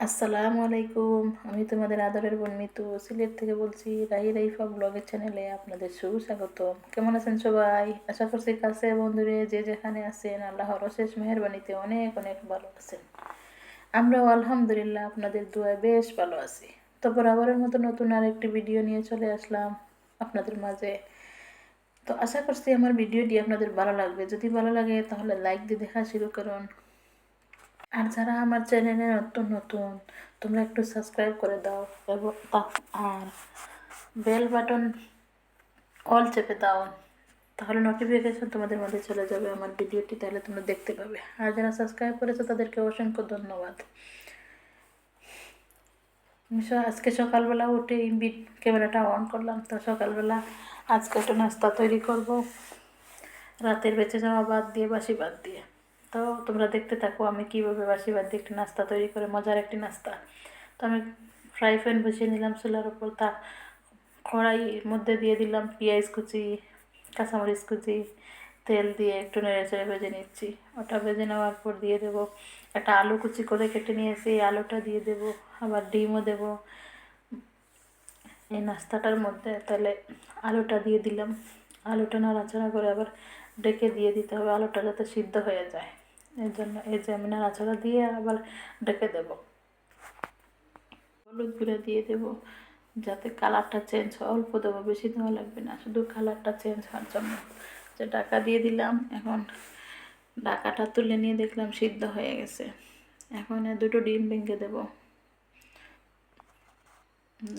আসসালামু আলাইকুম। আমি তোমাদের আদরের বোন মিতু, সিলেট থেকে বলছি রাহি রাইফা ব্লগের চ্যানেলে আপনাদের সুস্বাগত কেমন আছেন সবাই? আশা করছি কাছে বন্ধুরে যে যেখানে আছেন, আল্লাহর অশেষ মেহরবানিতে অনেক অনেক ভালো আছেন। আমরাও আলহামদুলিল্লাহ আপনাদের দোয়ায় বেশ ভালো আছি। তো বরাবরের মতো নতুন আরেকটি ভিডিও নিয়ে চলে আসলাম আপনাদের মাঝে। তো আশা করছি আমার ভিডিওটি আপনাদের ভালো লাগবে। যদি ভালো লাগে তাহলে লাইক দিয়ে দেখা শুরু করুন। আর যারা আমার চ্যানেলে নতুন নতুন, তোমরা একটু সাবস্ক্রাইব করে দাও এবং আর বেল বাটন অল চেপে দাও। তাহলে নোটিফিকেশন তোমাদের মধ্যে চলে যাবে আমার ভিডিওটি তাহলে তোমরা দেখতে পাবে। আর যারা সাবস্ক্রাইব করেছ, তাদেরকে অসংখ্য ধন্যবাদ। আজকে সকালবেলা উঠে ক্যামেরাটা অন করলাম। তো সকালবেলা আজকে একটু নাস্তা তৈরি করব। রাতের বেঁচে যাওয়া বাদ দিয়ে, বাসি বাদ দিয়ে। তো তোমরা দেখতে থাকো আমি কীভাবে বাসি বাদ দিয়ে একটি নাস্তা তৈরি করে, মজার একটি নাস্তা। তো আমি ফ্রাই প্যান বসিয়ে নিলাম চুলার ওপর তা কড়াইয়ের মধ্যে দিয়ে দিলাম পেঁয়াজ কুচি, কাঁচামরিচ কুচি, তেল দিয়ে একটু নেড়ে চেড়ে ভেজে নিচ্ছি। ওটা ভেজে নেওয়ার পর দিয়ে দেবো একটা আলু কুচি করে কেটে নিয়েছি, এই আলুটা দিয়ে দেবো, আবার ডিমও দেবো। এই নাস্তাটার মধ্যে তাহলে আলুটা দিয়ে দিলাম। আলুটা নাড়াচাড়া করে আবার ডেকে দিয়ে দিতে হবে, আলুটা যাতে সিদ্ধ হয়ে যায়। এর জন্য এই যে আমি দিয়ে আবার ডেকে দেব। হলুদ গুঁড়া দিয়ে দেব যাতে কালারটা চেঞ্জ হয়। অল্প দেবো, বেশি দেওয়া লাগবে না। শুধু কালারটা চেঞ্জ হওয়ার জন্য। যে ডাকা দিয়ে দিলাম, এখন ডাকাটা তুলে নিয়ে দেখলাম সিদ্ধ হয়ে গেছে। এখন দুটো ডিম ভেঙে দেবো।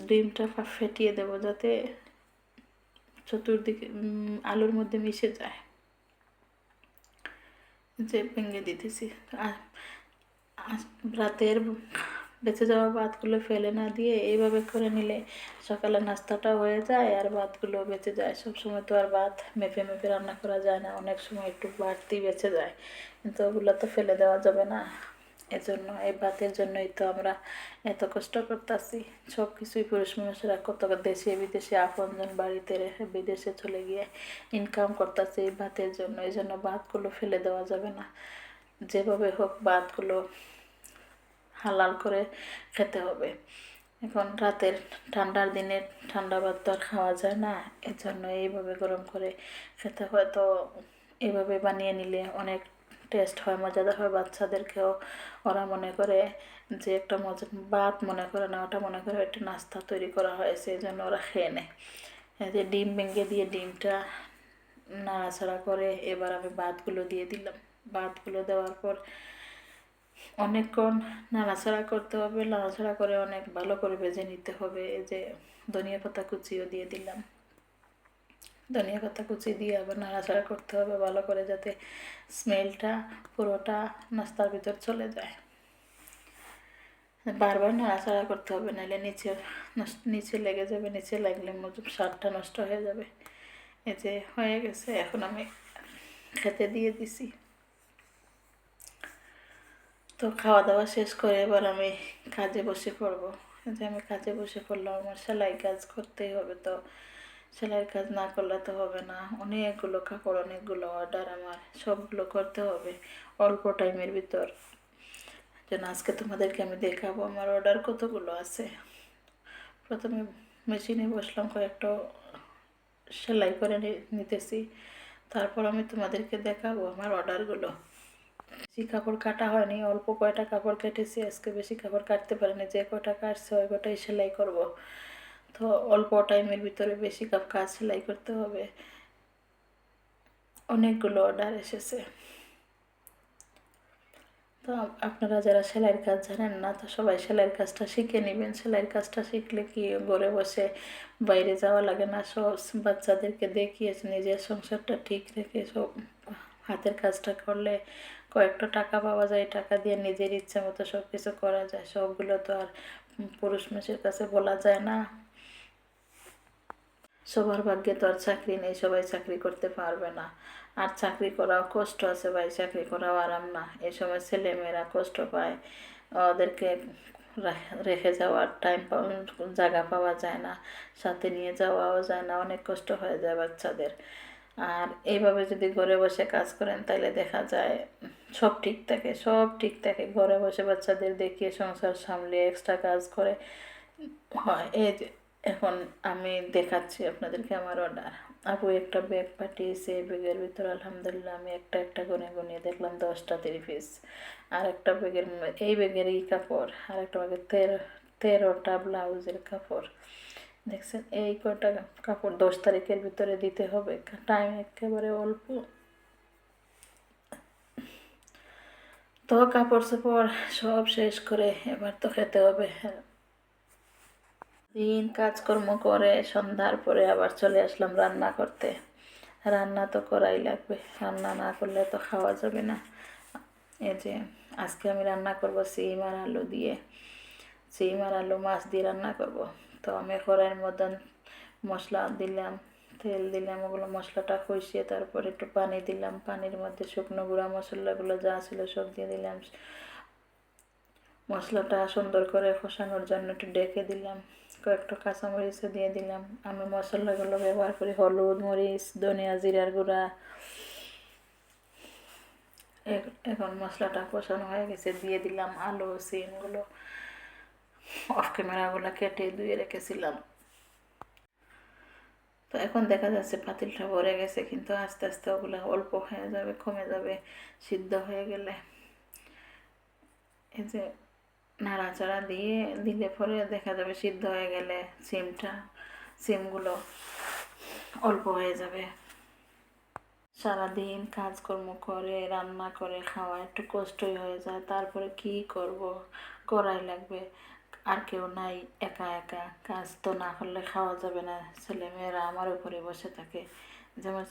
ডিমটা ফেটিয়ে দেবো যাতে চতুর্দিকে আলুর মধ্যে মিশে যায়। যে ভেঙে দিতেছি। রাতের বেঁচে যাওয়া ভাতগুলো ফেলে না দিয়ে এইভাবে করে নিলে সকালে নাস্তাটা হয়ে যায় আর ভাতগুলো বেঁচে যায়। সব সময় তো আর ভাত মেপে মেপে রান্না করা যায় না, অনেক সময় একটু বাড়তি বেঁচে যায়। কিন্তু ওগুলো তো ফেলে দেওয়া যাবে না। এজন্য, এই ভাতের জন্যই তো আমরা এত কষ্ট করতেছি। সব কিছুই পুরুষ মানুষেরা কত দেশে বিদেশে আপনজন বাড়িতে রেখে বিদেশে চলে গিয়ে ইনকাম করতেছে এই ভাতের জন্য। এই জন্য ভাতগুলো ফেলে দেওয়া যাবে না। যেভাবে হোক ভাতগুলো হালাল করে খেতে হবে। এখন রাতের ঠান্ডার দিনে ঠান্ডা ভাত তো আর খাওয়া যায় না। এর জন্য এইভাবে গরম করে খেতে হয়। তো এইভাবে বানিয়ে নিলে অনেক টেস্ট হয়, মজাদার হয় বাচ্চাদেরকেও। ওরা মনে করে যে একটা মজা, ভাত মনে করে না, ওটা মনে করে একটা নাস্তা তৈরি করা হয়েছে এই জন্য ওরা খেয়ে নেয়। যে ডিম ভেঙে দিয়ে ডিমটা নাড়াচাড়া করে এবার আমি ভাতগুলো দিয়ে দিলাম। ভাতগুলো দেওয়ার পর অনেকক্ষণ নাড়াচাড়া করতে হবে, নাড়াচাড়া করে অনেক ভালো করে ভেজে নিতে হবে। এই যে ধনিয়া পাতা কুচিও দিয়ে দিলাম। ধনিয়া পাতা কুচি দিয়ে আবার নাড়াচাড়া করতে হবে ভালো করে যাতে স্মেলটা, পুরোটা নাস্তার ভিতর চলে যায়। বারবার নাড়াচাড়া করতে হবে, নাহলে নিচে নিচে লেগে যাবে, নিচে লাগলে মজুব স্বাদটা নষ্ট হয়ে যাবে। এই যে হয়ে গেছে, এখন আমি খেতে দিয়ে দিছি। তো খাওয়া দাওয়া শেষ করে এবার আমি কাজে বসে পড়ব। যে আমি কাজে বসে পড়লাম, আমার সেলাই কাজ করতেই হবে তো। সেলাইয়ের কাজ না করলে তো হবে না। অনেকগুলো কাপড় অনেকগুলো অর্ডার আমার। সবগুলো করতে হবে অল্প টাইমের ভিতর। যেন আজকে তোমাদেরকে আমি দেখাবো আমার অর্ডার কতগুলো আছে। প্রথমে মেশিনে বসলাম, কয়েকটা সেলাই করে নিতেছি। তারপর আমি তোমাদেরকে দেখাবো আমার অর্ডারগুলো বেশি কাপড় কাটা হয়নি, অল্প কয়টা কাপড় কেটেছি। আজকে বেশি কাপড় কাটতে পারিনি। যে কটা কাটছে ওই কটাই সেলাই করব। তো অল্প টাইমের ভিতরে বেশি কাপ কাজ সেলাই করতে হবে। অনেকগুলো অর্ডার এসেছে। তো আপনারা যারা সেলাইয়ের কাজ জানেন না, তো সবাই সেলাইয়ের কাজটা শিখে নেবেন। সেলাইয়ের কাজটা শিখলে কি ঘরে বসে বাইরে যাওয়া লাগে না? সব বাচ্চাদেরকে দেখিয়ে নিজের সংসারটা ঠিক রেখে সব হাতের কাজটা করলে কয়েকটা টাকা পাওয়া যায়, টাকা দিয়ে নিজের ইচ্ছে মতো সব কিছু করা যায়। সবগুলো তো আর পুরুষ মানুষের কাছে বলা যায় না। সবার ভাগ্যে তো আর চাকরি নেই, সবাই চাকরি করতে পারবে না। আর চাকরি করাও কষ্ট আছে ভাই, চাকরি করাও আরাম না। এই সময় ছেলেমেয়েরা কষ্ট পায়, ওদেরকে রেখে যাওয়ার টাইম জায়গা পাওয়া যায় না, সাথে নিয়ে যাওয়াও যায় না, অনেক কষ্ট হয়ে যায় বাচ্চাদের। আর এইভাবে যদি ঘরে বসে কাজ করেন তাহলে দেখা যায় সব ঠিক থাকে, সব ঠিক থাকে। ঘরে বসে বাচ্চাদের দেখিয়ে সংসার সামলে এক্সট্রা কাজ করে হয়। এই এখন আমি দেখাচ্ছি আপনাদেরকে আমার অর্ডার আপু একটা ব্যাগ পাঠিয়েছে ব্যাগের ভিতর আলহামদুলিল্লাহ আমি একটা একটা গুনে গুনিয়ে দেখলাম দশটা তিরিশ পিস আর একটা ব্যাগের এই ব্যাগের এই কাপড়, আর একটা ব্যাগের তেরো, তেরোটা ব্লাউজের কাপড়। দেখছেন? এই কটা কাপড় দশ তারিখের ভিতরে দিতে হবে। টাইম একেবারে অল্প। তো কাপড় চাপড় সব শেষ করে এবার তো খেতে হবে। দিন কাজকর্ম করে, সন্ধ্যার পরে আবার চলে আসলাম রান্না করতে। রান্না তো করাই লাগবে, রান্না না করলে তো খাওয়া যাবে না। এই যে, আজকে আমি রান্না করব সিম আর আলু দিয়ে। সিম আর আলু মাছ দিয়ে রান্না করব। তো আমি কড়াইয়ের মতন মশলা দিলাম, তেল দিলাম, ওগুলো মশলাটা কষিয়ে তারপরে একটু পানি দিলাম। পানির মধ্যে শুকনো গুঁড়া মশলাগুলো যা ছিল সব দিয়ে দিলাম। মশলাটা সুন্দর করে কষানোর জন্য একটু ডেকে দিলাম। কয়েকটা কাঁচামরিচও দিয়ে দিলাম। আমি মশলাগুলো ব্যবহার করি, হলুদ, মরিচ, ধনিয়া, জিরার গুঁড়া। এখন মশলাটা কষানো হয়ে গেছে, দিয়ে দিলাম আলু সিমগুলো অফ ক্যামেরাগুলো কেটে ধুয়ে রেখেছিলাম। তো এখন দেখা যাচ্ছে পাতিলটা ভরে গেছে, কিন্তু আস্তে আস্তে ওগুলো অল্প হয়ে যাবে, কমে যাবে, সিদ্ধ হয়ে গেলে। এই যে নাড়াচাড়া দিয়ে দিলে পরে দেখা যাবে সিদ্ধ হয়ে গেলে সিমটা, সিমগুলো অল্প হয়ে যাবে। সারাদিন কাজকর্ম করে, রান্না করে, খাওয়া একটু কষ্টই হয়ে যায়। তারপরে কি করব? করাই লাগবে। আর কেউ নাই, একা একা। কাজ তো না করলে খাওয়া যাবে না। ছেলেমেয়েরা আমার উপরে বসে থাকে। যেমন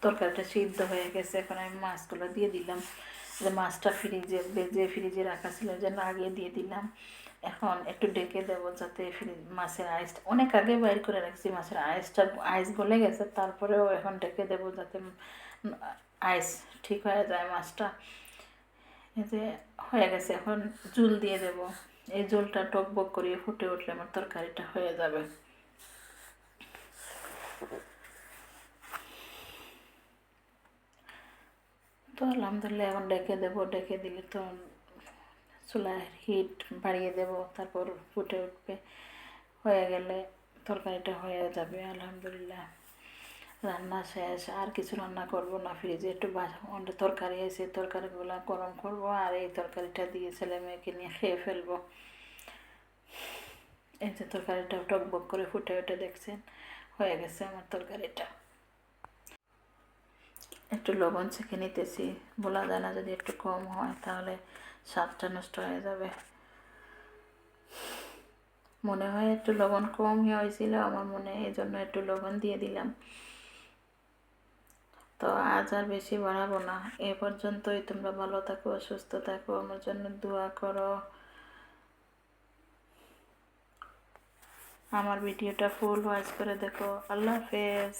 তরকারিটা সিদ্ধ হয়ে গেছে, এখন আমি মাছগুলো দিয়ে দিলাম। যে মাছটা ফ্রিজে ভেজে ফ্রিজে রাখা ছিল যেন আগে দিয়ে দিলাম। এখন একটু ডেকে দেবো যাতে ফ্রিজ মাছের আইসটা অনেক আগে বাইর করে রাখছি মাছের আইসটা আইস গলে গেছে, তারপরেও এখন ডেকে দেবো যাতে আইস ঠিক হয়ে যায় মাছটা। যে হয়ে গেছে, এখন জুল দিয়ে দেব। এই জলটা টকবক করিয়ে ফুটে উঠলে আমার তরকারিটা হয়ে যাবে। তো আলহামদুলিল্লাহ এখন ডেকে দেবো, ডেকে দিলে তো চুলার হিট বাড়িয়ে দেব, তারপর ফুটে উঠবে। হয়ে গেলে তরকারিটা হয়ে যাবে, আলহামদুলিল্লাহ। রান্না শেষ, আর কিছু রান্না করব না ফ্রিজে একটু বাসা তরকারি এসে তরকারিগুলো গরম করব, আর এই তরকারিটা দিয়ে ছেলে মেয়েকে নিয়ে খেয়ে ফেলব। এই যে তরকারিটা টকবক করে ফুটে উঠে দেখছেন, হয়ে গেছে আমার তরকারিটা। একটু লবণ চেখে নিতেছি। বলা যায় না যদি একটু কম হয়, তাহলে স্বাদটা নষ্ট হয়ে যাবে। মনে হয় একটু লবণ কম হয়েছিল, আমার মনে এই জন্য একটু লবণ দিয়ে দিলাম। তো আজ আর বেশি বাড়াবো না। এ পর্যন্তই, তোমরা ভালো থাকো, সুস্থ থাকো, আমার জন্য দোয়া করো। আমার ভিডিওটা ফুল ওয়াচ করে দেখো। আল্লাহ হাফেজ।